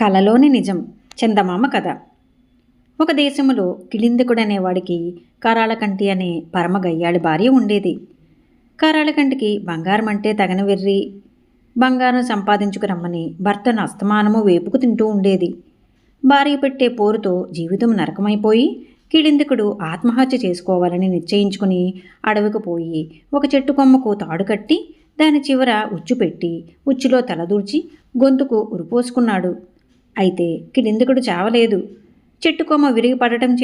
కలలోని నిజం చందమామ కథ. ఒక దేశములో కిళిందకుడనేవాడికి కారాళకంటి అనే పరమ గయ్యాళి భార్య ఉండేది. కారాళకంటికి బంగారం అంటే తగన వెర్రి. బంగారం సంపాదించుకురమ్మని భర్తను అస్తమానము వేపుకు తింటూ ఉండేది. భార్య పెట్టే పోరుతో జీవితం నరకమైపోయి కిళిందకుడు ఆత్మహత్య చేసుకోవాలని నిశ్చయించుకుని అడవికి పోయి ఒక చెట్టు కొమ్మకు తాడు కట్టి దాని చివర ఉచ్చు పెట్టి ఉచ్చులో తలదూర్చి గొంతుకు ఉరిపోసుకున్నాడు. అయితే కిలిందకుడు చావలేదు. చెట్టు కొమ్మ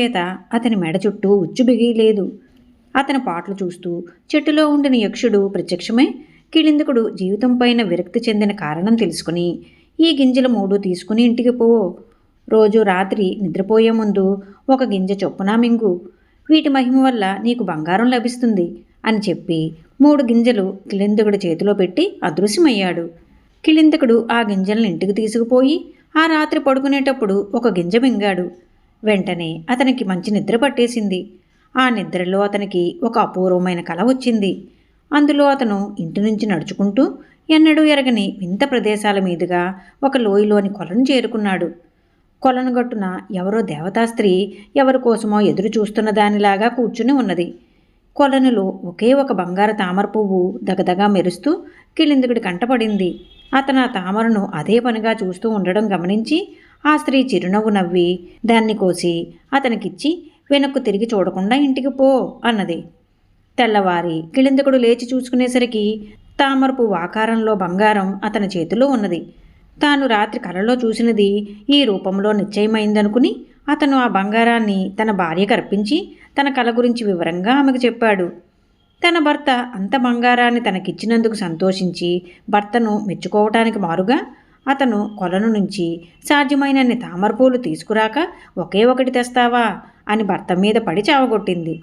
చేత అతని మెడ చుట్టూ ఉచ్చు బిగియలేదు అతని పాటలు చూస్తూ చెట్టులో ఉండిన యక్షుడు ప్రత్యక్షమై కిలిందకుడు జీవితం పైన విరక్తి చెందిన కారణం తెలుసుకుని ఈ గింజలు మూడు తీసుకుని ఇంటికి పో. రోజు రాత్రి నిద్రపోయే ముందు ఒక గింజ చొప్పున మింగు. వీటి మహిమ వల్ల నీకు బంగారం లభిస్తుంది అని చెప్పి మూడు గింజలు కిళిందకుడి చేతిలో పెట్టి అదృశ్యమయ్యాడు. కిళిందకుడు ఆ గింజలను ఇంటికి తీసుకుపోయి ఆ రాత్రి పడుకునేటప్పుడు ఒక గింజ మింగాడు. వెంటనే అతనికి మంచి నిద్ర పట్టేసింది. ఆ నిద్రలో అతనికి ఒక అపూర్వమైన కళ వచ్చింది. అందులో అతను ఇంటి నుంచి నడుచుకుంటూ ఎన్నడూ ఎరగని వింత ప్రదేశాల మీదుగా ఒక లోయలోని కొలను చేరుకున్నాడు. కొలను గట్టున ఎవరో దేవతా స్త్రీ ఎవరి కోసమో ఎదురు చూస్తున్న దానిలాగా కూర్చుని ఉన్నది. కొలనులో ఒకే ఒక బంగారు తామర పువ్వు దగదగా మెరుస్తూ కిలిందుకుడి కంటపడింది. అతను ఆ తామరను అదే పనిగా చూస్తూ ఉండడం గమనించి ఆ స్త్రీ చిరునవ్వు నవ్వి దాన్ని కోసి అతనికిచ్చి వెనక్కు తిరిగి చూడకుండా ఇంటికి పో అన్నది. తెల్లవారి కిళిందకుడు లేచి చూసుకునేసరికి తామరపు ఆకారంలో బంగారం అతని చేతిలో ఉన్నది. తాను రాత్రి కలలో చూసినది ఈ రూపంలో నిశ్చయమైందనుకుని అతను ఆ బంగారాన్ని తన భార్యకు అర్పించి తన కల గురించి వివరంగా ఆమెకు చెప్పాడు. తన భర్త అంత బంగారాన్ని తనకిచ్చినందుకు సంతోషించి భర్తను మెచ్చుకోవటానికి మారుగా అతను కొలను నుంచి సాధ్యమైనన్ని తామరపూలు తీసుకురాక ఒకే ఒకటి తెస్తావా అని భర్త మీద పడి చావగొట్టింది.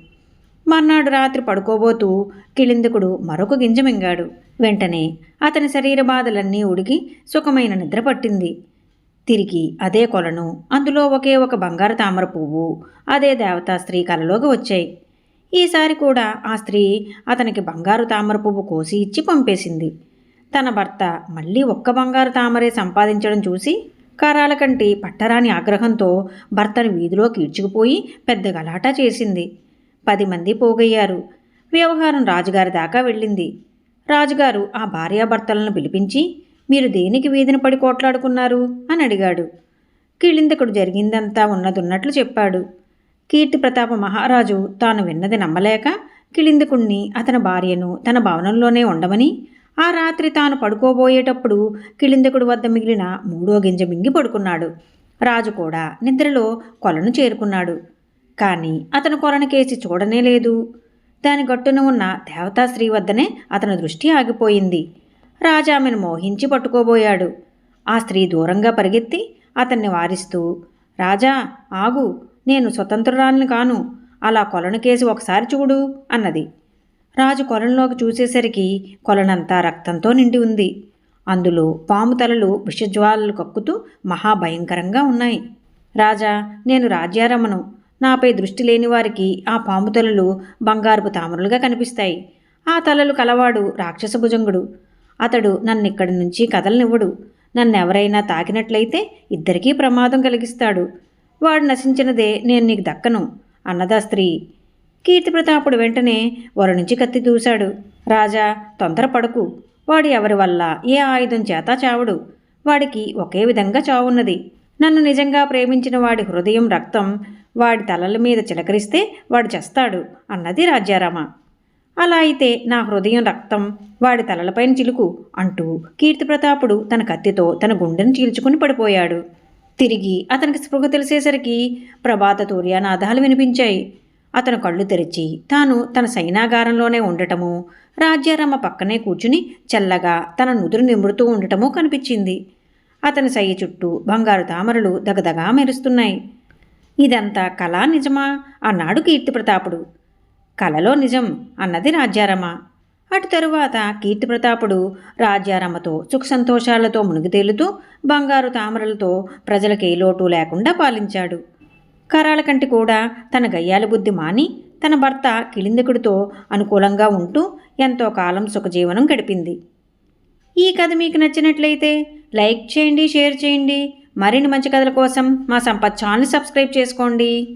మర్నాడు రాత్రి పడుకోబోతూ కిళిందుకుడు మరొక గింజ మింగాడు. వెంటనే అతని శరీర బాధలన్నీ ఉడికి సుఖమైన నిద్ర పట్టింది. తిరిగి అదే కొలను. అందులో ఒకే ఒక బంగారు తామర పువ్వు అదే దేవతా స్త్రీ కలలోకి వచ్చాయి. ఈసారి కూడా ఆ స్త్రీ అతనికి బంగారు తామర పువ్వు కోసి ఇచ్చి పంపేసింది. తన భర్త మళ్ళీ ఒక్క బంగారు తామరే సంపాదించడం చూసి కారాల కంటి పట్టరాని ఆగ్రహంతో భర్తను వీధిలోకి ఈడ్చుకుపోయి పెద్ద గలాటా చేసింది. పది మంది పోగయ్యారు. వ్యవహారం రాజుగారి దాకా వెళ్ళింది. రాజుగారు ఆ భార్యాభర్తలను పిలిపించి మీరు దేనికి వీధిన పడి కోట్లాడుకున్నారు? అని అడిగాడు. కిళిందకుడు జరిగిందంతా ఉన్నదున్నట్లు చెప్పాడు. కీర్తి ప్రతాప మహారాజు తాను విన్నది నమ్మలేక కిళిందకుణ్ణి అతని భార్యను తన భవనంలోనే ఉండమని ఆ రాత్రి తాను పడుకోబోయేటప్పుడు కిళిందకుడి వద్ద మిగిలిన మూడో గింజ మింగి పడుకున్నాడు. రాజు కూడా నిద్రలో కొలను చేరుకున్నాడు. కానీ అతను కొలను కేసి చూడనే లేదు. దాని గట్టున ఉన్న దేవతా వద్దనే అతని దృష్టి ఆగిపోయింది. రాజా ఆమెను మోహించి పట్టుకోబోయాడు. ఆ స్త్రీ దూరంగా పరిగెత్తి అతన్ని వారిస్తూ రాజా ఆగు నేను స్వతంత్రురాలిని కాను. అలా కొలను కేసి ఒకసారి చూడు అన్నది. రాజు కొలంలోకి చూసేసరికి కొలనంతా రక్తంతో నిండి ఉంది. అందులో పాము తలలు విషజ్వాలలు కక్కుతూ మహాభయంకరంగా ఉన్నాయి. రాజా నేను రాజ్యారమను. నాపై దృష్టి లేని వారికి ఆ పాము తలలు బంగారుపు తామరలుగా కనిపిస్తాయి. ఆ తలలు కలవాడు రాక్షస అతడు అతడు నన్నిక్కడి నుంచి కదలనివ్వడు. నన్నెవరైనా తాకినట్లయితే ఇద్దరికీ ప్రమాదం కలిగిస్తాడు. వాడు నశించినదే నేను నీకు దక్కను అన్నదా స్త్రీ. కీర్తిప్రతాపుడు వెంటనే వరు నుంచి కత్తి దూశాడు. రాజా తొందరపడకు. వాడు ఎవరి వల్ల ఏ ఆయుధం చేత చావుడు? వాడికి ఒకే విధంగా చావున్నది. నన్ను నిజంగా ప్రేమించిన వాడి హృదయం రక్తం వాడి తలల మీద చిలకరిస్తే వాడు చేస్తాడు అన్నది రాజ్యారామ అలా అయితే నా హృదయం రక్తం వాడి తలలపైన చిలుకు అంటూ కీర్తిప్రతాపుడు తన కత్తితో తన గుండెను చీల్చుకుని పడిపోయాడు. తిరిగి అతనికి స్పృహ తెలిసేసరికి ప్రభాత తూర్యానాదాలు వినిపించాయి. అతను కళ్ళు తెరిచి తాను తన సైనాగారంలోనే ఉండటము రాజ్యారమ్మ పక్కనే కూర్చుని చల్లగా తన నుదురు నిమురుతూ ఉండటము కనిపించింది. అతని సయ్య చుట్టూ బంగారు తామరలు దగదగా మెరుస్తున్నాయి. ఇదంతా కళా నిజమా? అన్నాడు కీర్తిప్రతాపుడు. కలలో నిజం అన్నది రాజ్యారమ్మ అటు తరువాత కీర్తిప్రతాపుడు రాజ్యారమ్మతో సుఖ సంతోషాలతో మునిగి తేలుతూ బంగారు తామరలతో ప్రజలకి లోటు లేకుండా పాలించాడు. కరాల కంటి కూడా తన గయ్యాల బుద్ధి మాని తన భర్త కిళిందకుడితో అనుకూలంగా ఉంటూ ఎంతో కాలం సుఖజీవనం గడిపింది. ఈ కథ మీకు నచ్చినట్లయితే లైక్ చేయండి షేర్ చేయండి. మరిన్ని మంచి కథల కోసం మా సంపత్ ఛానల్ సబ్స్క్రైబ్ చేసుకోండి.